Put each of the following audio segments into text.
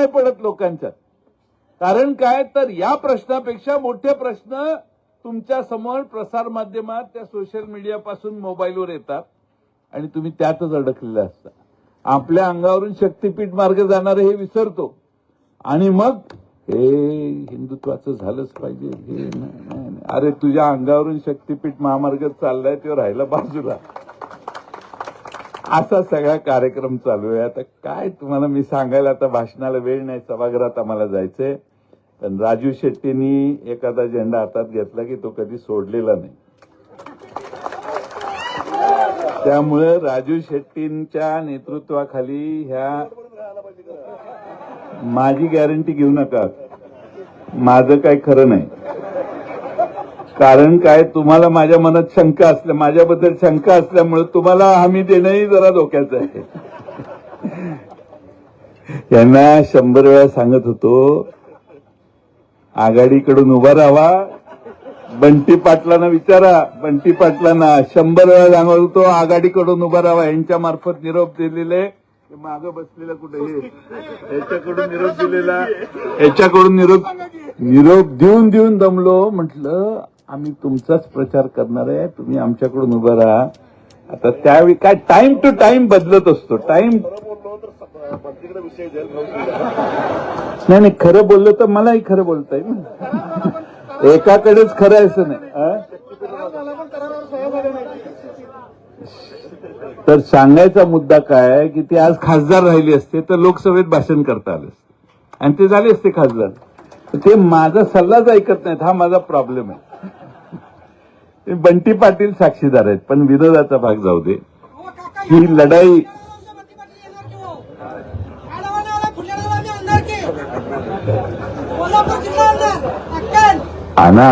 नाही पडत लोकांच्यात कारण काय? तर या प्रश्नापेक्षा मोठे प्रश्न तुमच्यासमोर प्रसार माध्यमात त्या सोशल मीडियापासून मोबाईलवर येतात. आणि तुम्ही त्यातच अडकलेले असता. आपल्या अंगावरून शक्तीपीठ मार्ग जाणारे हे विसरतो. आणि मग हे हिंदुत्वाचं झालंच पाहिजे. हे नाही, अरे तुझ्या अंगावरून शक्तीपीठ महामार्ग चाललाय तो राहिला बाजूला. असा सगळा कार्यक्रम चालू आहे. आता काय तुम्हाला मी सांगायला आता भाषणाला वेळ नाही. सभागृहात आम्हाला जायचंय. पण राजू शेट्टींनी एखादा झेंडा हातात घेतला की तो कधी सोडलेला नाही. त्यामुळे राजू शेट्टींच्या नेतृत्वाखाली ह्या माझी गॅरंटी घेऊ नका. माझं काही खरं नाही. कारण काय? तुम्हाला माझ्या मनात शंका असल्या माझ्याबद्दल शंका असल्यामुळे तुम्हाला हमी देणंही जरा धोक्याचं आहे. यांना शंभर वेळा सांगत होतो आघाडीकडून उभा राहावा बंटी पाटलांना विचारा. बंटी पाटलांना शंभर वेळा सांगत होतो आघाडीकडून उभा राहावा यांच्या मार्फत निरोप दिलेले माग बसलेला कुठे याच्याकडून निरोप दिलेला याच्याकडून निरोप निरोप देऊन देऊन दमलो. म्हटलं आम्ही तुमचाच प्रचार करणार आहे. तुम्ही आमच्याकडून उभं राहा. आता त्यावेळी काय टाइम टू टाइम बदलत असतो. टाइम नाही नाही खरं बोललं तर मलाही खरं बोलता येईल ना. एकाकडेच खरं आहे असं नाही. तर सांगायचा मुद्दा काय आहे की ते आज खासदार राहिले असते तर लोकसभेत भाषण करता आले असते. आणि ते झाले असते खासदार. तर ते माझा सल्लाच ऐकत नाहीत. हा माझा प्रॉब्लेम आहे. बंटी पाटील साक्षीदार आहेत पण विरोधाचा भाग जाऊ दे. ही लढाई आणा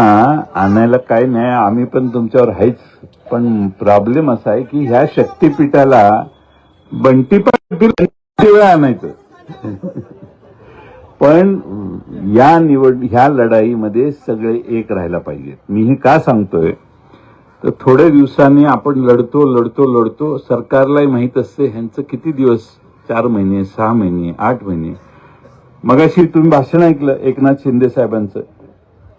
आणायला काही नाही आम्ही पण तुमच्यावर आहेच. पण प्रॉब्लेम असा आहे की ह्या शक्तीपीठाला बंटी पाटील वेळ वेळा आणायचं. पण या निवड ह्या लढाईमध्ये सगळे एक राहायला पाहिजेत. मी हे का सांगतोय? तर थोड्या दिवसांनी आपण लढतो लढतो लढतो. सरकारलाही माहीत असते ह्यांचं किती दिवस? चार महिने सहा महिने आठ महिने. मगाशी तुम्ही भाषण ऐकलं एकनाथ शिंदे साहेबांचं.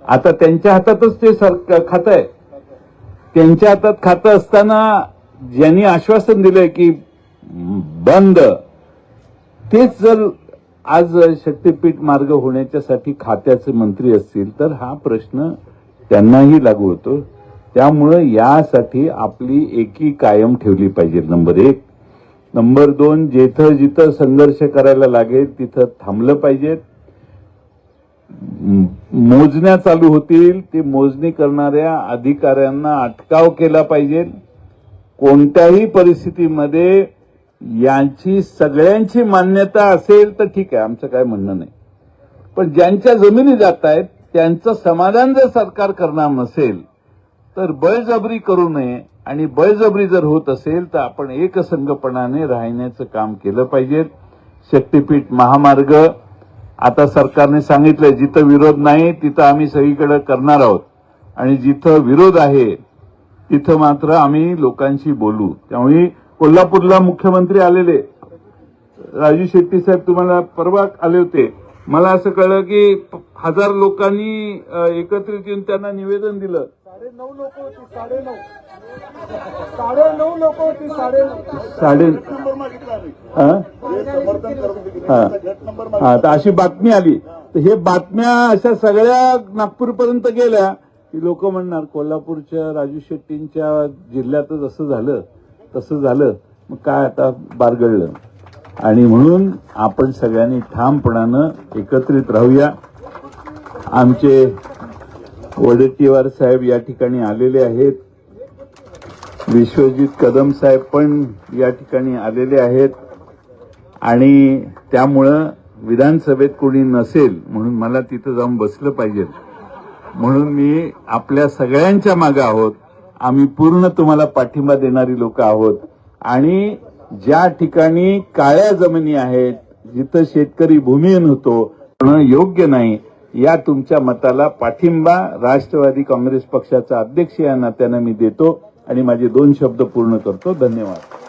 आता त्यांच्या हातातच ते सरकार खातं आहे. त्यांच्या हातात खातं असताना ज्यांनी आश्वासन दिलंय की बंद तेच जर आज शक्तीपीठ मार्ग होण्याच्यासाठी खात्याचे मंत्री असतील तर हा प्रश्न त्यांनाही लागू होतो. त्यामुळं यासाठी आपली एकी कायम ठेवली पाहिजे. नंबर एक. नंबर दोन जिथं जिथं संघर्ष करायला लागेल तिथं थांबलं पाहिजे. मोजण्या चालू होतील ते मोजणी करणाऱ्या अधिकाऱ्यांना अटकाव केला पाहिजे. कोणत्याही परिस्थितीमध्ये यांची सगळ्यांची मान्यता असेल तर ठीक आहे आमचं काय म्हणणं नाही. पण ज्यांच्या जमिनी जात आहेत त्यांचं समाधान जर सरकार करणार नसेल तर बळजबरी करू नये आणि बळजबरी जर होत असेल तर आपण एकसंघपणाने राहण्याचं काम केलं पाहिजे. शक्तीपीठ महामार्ग. आता सरकारने सांगितलंय जिथं विरोध नाही तिथं आम्ही सगळीकडे करणार आहोत. आणि जिथं विरोध आहे तिथं मात्र आम्ही लोकांशी बोलू. त्यामुळे कोल्हापूरला मुख्यमंत्री आलेले. राजू शेट्टी साहेब तुम्हाला परवा आले होते. मला असं कळलं की हजार लोकांनी एकत्रित येऊन त्यांना निवेदन दिलं. साडे नऊ लोक होती साडे नऊ साडे नऊ लोक होती साडे नऊ साडे नंबर मागितला आम्ही. हा? हे समर्थन करून दिली हा. गट नंबर हा तर अशी बातमी आली. तर हे बातम्या अशा सगळ्या नागपूरपर्यंत गेल्या की लोक म्हणणार कोल्हापूरच्या राजू शेट्टींच्या जिल्ह्यातच असं झालं तसं झालं. मग काय आता बारगळलं आणि म्हणून आपण सगळ्यांनी ठामपणानं एकत्रित राहूया. आमचे वडेट्टीवार साहेब या ठिकाणी आलेले आहेत. विश्वजित कदम साहेब पण या ठिकाणी आलेले आहेत. आणि त्यामुळं विधानसभेत कोणी नसेल म्हणून मला तिथं जाऊन बसलं पाहिजे. म्हणून मी आपल्या सगळ्यांच्या मागे आहोत. आम्ही पूर्ण तुम्हाला पाठिंबा देणारी लोक आहोत. आणि ज्या ठिकाणी काळ्या जमिनी आहेत जिथं शेतकरी भूमिहीन होतो योग्य नाही. या तुमच्या मताला पाठिंबा राष्ट्रवादी काँग्रेस पक्षाचा अध्यक्ष या नात्यानं मी देतो आणि माझे दोन शब्द पूर्ण करतो. धन्यवाद.